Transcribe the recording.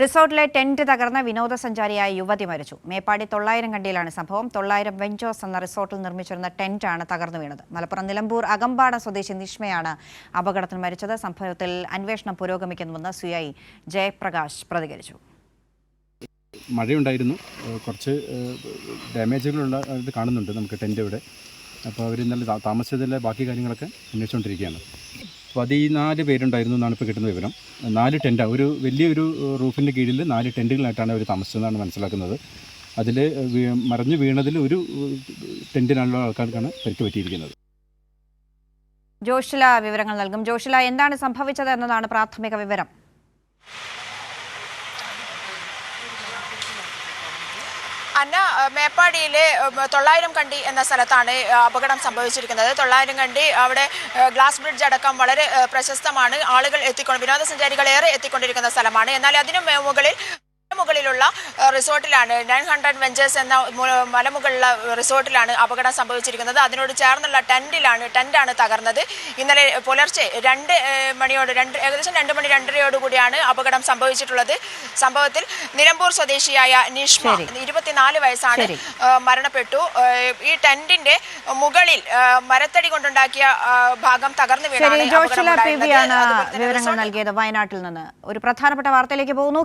റിസോർട്ടിലെ tent തകർന്ന വിനോദസഞ്ചാരിയായ യുവതി മരിച്ചു. മേപ്പാടി തൊള്ളായിരം കണ്ടിയിലാണ് സംഭവം. തൊള്ളായിരം വെഞ്ചോസ് എന്ന റിസോർട്ടിൽ നിർമ്മിച്ചിരുന്ന ടെന്റാണ് തകർന്നു വീണത്. മലപ്പുറം നിലമ്പൂർ അകമ്പാട സ്വദേശി നിഷ്മയാണ് അപകടത്തിൽ മരിച്ചത്. സംഭവത്തിൽ അന്വേഷണം പുരോഗമിക്കുന്നുവെന്ന് സി ഐ ജയപ്രകാശ് പ്രതികരിച്ചു. മഴയുണ്ടായിരുന്നു. കുറച്ച് ഡാമേജുകളുള്ള ഇത് കാണുന്നുണ്ട് നമുക്ക് ടെന്റ് ഇവിടെ. അപ്പോൾ അവർ ഇന്നലെ താമസിച്ചതിലെ ബാക്കി കാര്യങ്ങളൊക്കെ അന്വേഷിച്ചുകൊണ്ടിരിക്കുകയാണ്. പതിനാല് പേരുണ്ടായിരുന്നു എന്നാണ് ഇപ്പോൾ കിട്ടുന്ന വിവരം. നാല് ടെന്റാണ് ഒരു വലിയൊരു റൂഫിന്റെ കീഴിൽ നാല് ടെന്റുകളായിട്ടാണ് അവർ താമസിച്ചതെന്നാണ് മനസ്സിലാക്കുന്നത്. അതിൽ മറിഞ്ഞു വീണതിൽ ഒരു ടെന്റിനുള്ള ആൾക്കാർക്കാണ് പരിക്ക് പറ്റിയിരിക്കുന്നത്. ജോഷില വിവരങ്ങൾ നൽകും. ജോഷില എന്താണ് സംഭവിച്ചത് എന്നതാണ് പ്രാഥമിക വിവരം. അന്ന മേപ്പാടിയിലെ തൊള്ളായിരം കണ്ടി എന്ന സ്ഥലത്താണ് അപകടം സംഭവിച്ചിരിക്കുന്നത്. തൊള്ളായിരം കണ്ടി അവിടെ ഗ്ലാസ് ബ്രിഡ്ജ് അടക്കം വളരെ പ്രശസ്തമാണ്. ആളുകൾ എത്തിക്കൊണ്ട് വിനോദസഞ്ചാരികൾ ഏറെ എത്തിക്കൊണ്ടിരിക്കുന്ന സ്ഥലമാണ്. എന്നാൽ അതിനു മുകളിൽ മുകളിലുള്ള ഏഹ്, റിസോർട്ടിലാണ്. നയൻ ഹൺഡ്രഡ് വെഞ്ചേഴ്സ് എന്ന മലമുകളിലുള്ള റിസോർട്ടിലാണ് അപകടം സംഭവിച്ചിരിക്കുന്നത്. അതിനോട് ചേർന്നുള്ള ടെന്റിലാണ് ടെന്റാണ് തകർന്നത്. ഇന്നലെ പുലർച്ചെ രണ്ട് മണിയോട് രണ്ട് ഏകദേശം രണ്ട് മണി രണ്ടരയോടുകൂടിയാണ് അപകടം സംഭവിച്ചിട്ടുള്ളത്. സംഭവത്തിൽ നിലമ്പൂർ സ്വദേശിയായ നിഷ്മ. ഇരുപത്തിനാല് വയസ്സാണ് മരണപ്പെട്ടു. ഈ ടെന്റിന്റെ മുകളിൽ മരത്തടി കൊണ്ടുണ്ടാക്കിയ ഭാഗം തകർന്നു വീണാണ് വിവരങ്ങൾ നൽകിയത് വയനാട്ടിൽ നിന്ന്. ഒരു പ്രധാനപ്പെട്ട വാർത്തയിലേക്ക് പോകുന്നു.